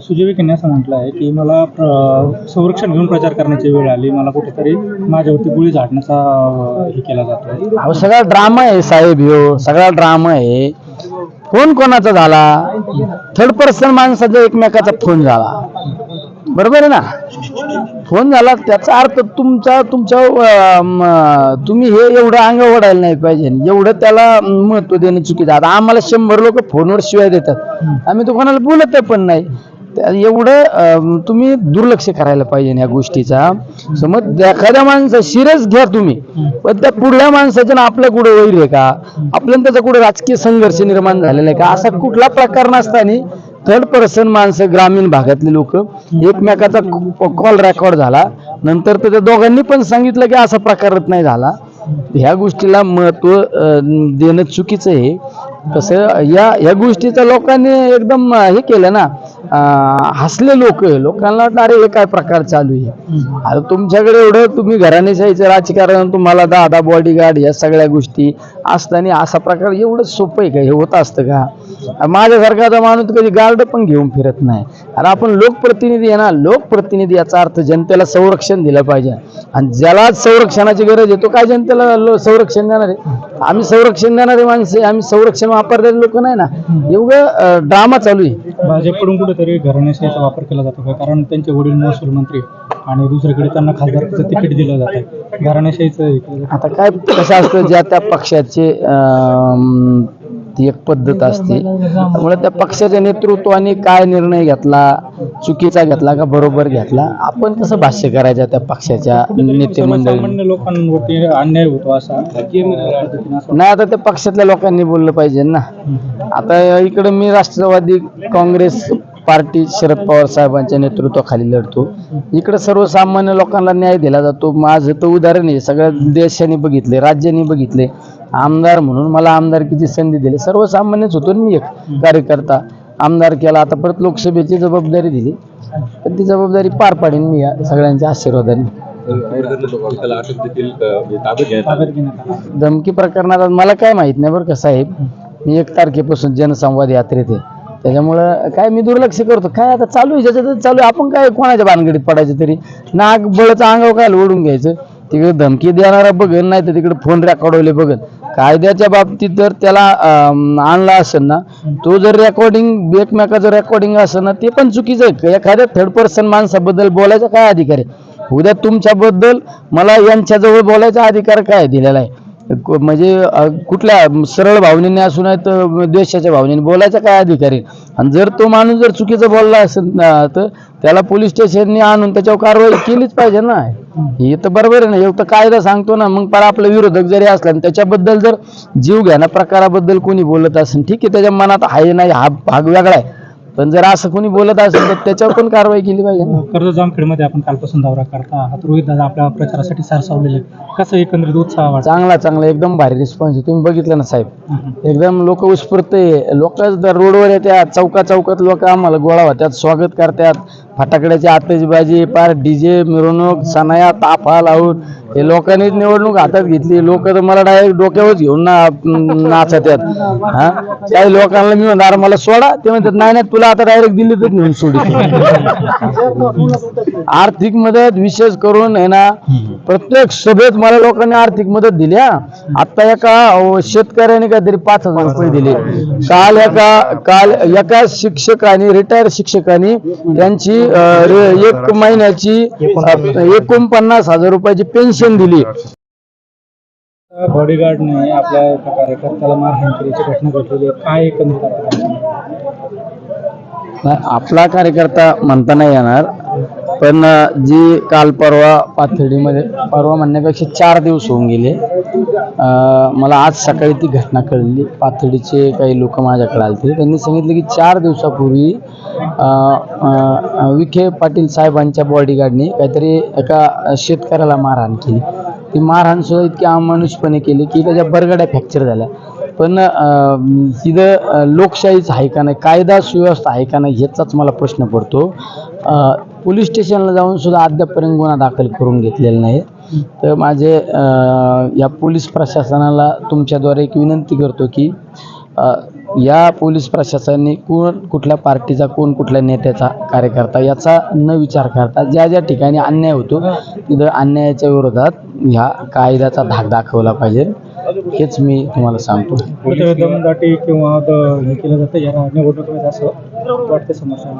सुजय विखेंनी असं म्हटलं आहे की मला संरक्षण घेऊन प्रचार करण्याची वेळ आली. मला कुठेतरी माझ्यावरती गोळी झाडण्याचा हे केला जातोय. अहो सगळा ड्रामा आहे साहेब ह्यो. सगळा ड्रामा आहे. फोन कोणाचा झाला? थर्ड पर्सन माणसाचा एकमेकाचा फोन झाला. बरोबर आहे ना? फोन झाला त्याचा अर्थ तुमचा तुमच्या तुम्ही हे एवढं अंग ओढायला नाही पाहिजे. एवढं त्याला महत्त्व देणं चुकीचं आता आम्हाला शंभर लोक फोनवर शिवाय देतात. आम्ही तो कोणाला बोलत पण नाही. एवढं तुम्ही दुर्लक्ष करायला पाहिजे या गोष्टीचा. समज एखाद्या माणसा सिरियस घ्या तुम्ही पण त्या पुढल्या माणसाच्या ना आपल्या कुठं वैर आहे का? आपल्याला त्याचा कुठं राजकीय संघर्ष निर्माण झालेला आहे का? असा कुठला प्रकार नसताना थर्ड पर्सन माणसं ग्रामीण भागातले लोक एकमेकाचा कॉल रेकॉर्ड झाला. नंतर तर त्या दोघांनी पण सांगितलं की असा प्रकारच नाही झाला. ह्या गोष्टीला महत्त्व देणं चुकीचं आहे. तसं या ह्या गोष्टीचं लोकांनी एकदम हे केलं ना हसले लोक. लोकांना वाटलं अरे हे काय प्रकार चालू आहे? आता तुमच्याकडे एवढं तुम्ही घराणेशाहीचं राजकारण तुम्हाला दहा बॉडीगार्ड या सगळ्या गोष्टी असताना असा प्रकार एवढं सोपं आहे का? हे होत असतं का? माझ्यासारखा माणूस कधी गार्ड पण घेऊन फिरत नाही. अरे आपण लोकप्रतिनिधी आहे ना लोकप्रतिनिधी याचा अर्थ जनतेला संरक्षण दिलं पाहिजे. आणि ज्याला संरक्षणाची गरज आहे तो काय जनतेला संरक्षण देणार आहे? आम्ही संरक्षण देणारे माणसे आम्ही संरक्षण वापरणारे लोक नाही ना. एवढं ड्रामा चालू आहे. भाजपकडून कुठेतरी घराण्याशाहीचा वापर केला जातो का? कारण त्यांचे वडील महसूल मंत्री आणि दुसरीकडे त्यांना खासदारचं तिकीट दिलं जातं. जातं. आता काय कसं असतं ज्या त्या पक्षाचे ती एक पद्धत असते. त्यामुळे त्या पक्षाच्या नेतृत्वाने काय निर्णय घेतला चुकीचा घेतला का बरोबर घेतला आपण कसं भाष्य करायचं त्या पक्षाच्या नेते मंडळी लोकांवरती अन्याय होतो असं. नाही आता त्या पक्षातल्या लोकांनी बोललं पाहिजे ना. आता इकडे मी राष्ट्रवादी काँग्रेस पार्टी शरद पवार साहेबांच्या नेतृत्वाखाली लढतो. इकडे सर्वसामान्य लोकांना न्याय दिला जातो. माझं तर उदाहरण आहे सगळ्या देशाने बघितले राज्याने बघितले. आमदार म्हणून मला आमदारकीची संधी दिली. सर्वसामान्यच होतो मी एक कार्यकर्ता. आमदार केला आता परत लोकसभेची जबाबदारी दिली. पण ती जबाबदारी पार पाडेन मी या सगळ्यांच्या आशीर्वादाने. धमकी प्रकरणात मला काय माहीत नाही बरं का साहेब. मी एक तारखेपासून जनसंवाद यात्रेत आहे. त्याच्यामुळं काय मी दुर्लक्ष करतो. काय आता चालू आहे ज्याच्यात चालू आहे. आपण काय कोणाच्या भानगडीत पडायचं तरी? नाग बळचं अंगावर काय ओढून घ्यायचं. तिकडे धमकी देणारा बघन नाही तर तिकडे फोन रेकॉर्डवले बघन. कायद्याच्या बाबतीत जर त्याला आणला असेल ना तो जर रेकॉर्डिंग एकमेकाचं रेकॉर्डिंग असेल ना ते पण चुकीचं आहे. एखाद्या थर्ड पर्सन माणसाबद्दल बोलायचा काय अधिकार आहे? उद्या तुमच्याबद्दल मला यांच्याजवळ बोलायचा अधिकार काय दिलेला आहे? म्हणजे कुठल्या सरळ भावनेने असू नाही तर द्वेषाच्या भावनेने. बोलायचा काय अधिकारी आणि जर तो माणूस जर चुकीचं बोलला असेल ना, तर त्याला पोलीस स्टेशनने आणून त्याच्यावर कारवाई केलीच पाहिजे ना. हे तर बरोबर आहे ना. एक तर कायदा सांगतो ना मग पर आपला विरोधक जरी असला आणि त्याच्याबद्दल जर जीव घ्याना प्रकाराबद्दल कोणी बोलत असेल ठीक आहे त्याच्या मनात आहे नाही हा भाग वेगळा आहे. पण जर असं कोणी बोलत असेल तर त्याच्यावर पण कारवाई केली पाहिजे ना. कर्ज जामखेडमध्ये आपण कालपासून दौरा करता आहात. रोहित दादा आपल्या प्रचारासाठी सारसावलेले कसं एकंदरीत उत्साह वाटतो? चांगला चांगला एकदम भारी रिस्पॉन्स आहे. तुम्ही बघितलं ना साहेब? एकदम लोक उत्स्फूर्त आहे. लोक रोडवर येतात चौका चौकात लोक आम्हाला गोळा होत्यात स्वागत करतात. फटाकड्याची आतषबाजी पार डीजे मिरवणूक सणाया ताफा लावून हे लोकांनीच निवडणूक हातात घेतली. लोक तर मला डायरेक्ट डोक्यावर घेऊन ना नाचत आहेत. हा? काही लोकांना मी म्हणणार मला सोडा. ते म्हणतात नाही नाही तुला आता डायरेक्ट दिल्लीतच नेऊन सोडी आर्थिक मदत विशेष करून आहे ना प्रत्येक सभेत मला लोकांनी आर्थिक मदत दिली हा. आता एका शेतकऱ्याने काहीतरी पाच हजार रुपये दिले. काल एका काल एका शिक्षकाने रिटायर शिक्षकाने त्यांची एक महिन्याची एकोणपन्नास हजार रुपयाची पेन्शन दिली. बॉडीगार्डने आपल्या एका कार्यकर्त्याला मारहाण केल्याची घटना घडलेली आहे. काय एकंदरीत आपण नाही, आपला कार्यकर्ता म्हणता नाही येणार. पण जी काल परवा पाथर्डीमध्ये परवा म्हणण्यापेक्षा चार दिवस होऊन गेले. मला आज सकाळी ती घटना कळली. पाथर्डीचे काही लोक माझ्याकडे आले त्यांनी सांगितलं की चार दिवसापूर्वी विखे पाटील साहेबांच्या बॉडीगार्डने काहीतरी एका शेतकऱ्याला मारहाण केली. ती मारहाण सुद्धा इतकी अमानुषपणे केली की त्याच्या बरगड्या फ्रॅक्चर झाल्या. पण तिथं लोकशाहीच आहे का नाही कायदा सुव्यवस्था आहे का नाही ह्याचाच मला प्रश्न पडतो. पोलीस स्टेशनला जाऊन सुद्धा अद्यापपर्यंत गुन्हा दाखल करून घेतलेला नाही. तर माझे या पोलीस प्रशासनाला तुमच्याद्वारे एक विनंती करतो की या पोलीस प्रशासनाने कोण कुठल्या पार्टीचा कोण कुठल्या नेत्याचा कार्यकर्ता याचा न विचार करता ज्या ज्या ठिकाणी अन्याय होतो तिथं अन्यायाच्या विरोधात ह्या कायद्याचा धाक दाखवला पाहिजे. हेच मी तुम्हाला सांगतो. दमदाटी किंवा हे केलं जातं या निवडणुकीमध्ये असं वाटतं समस्या.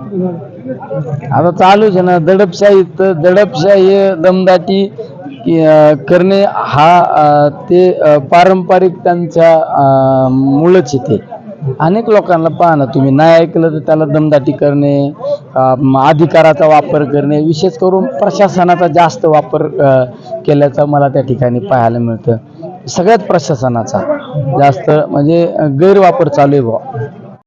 आता चालूच आहे ना दडपशाही तर दडपशाही दमदाटी करणे हा ते पारंपरिक त्यांच्या मुळच येते अनेक लोकांना पहा ना तुम्ही नाही ऐकलं तर त्याला दमदाटी करणे अधिकाराचा वापर करणे विशेष करून प्रशासनाचा जास्त वापर केल्याचं मला त्या ठिकाणी पाहायला मिळतं. सगळ्यात प्रशासनाचा जास्त म्हणजे गैरवापर चालू आहे बुवा.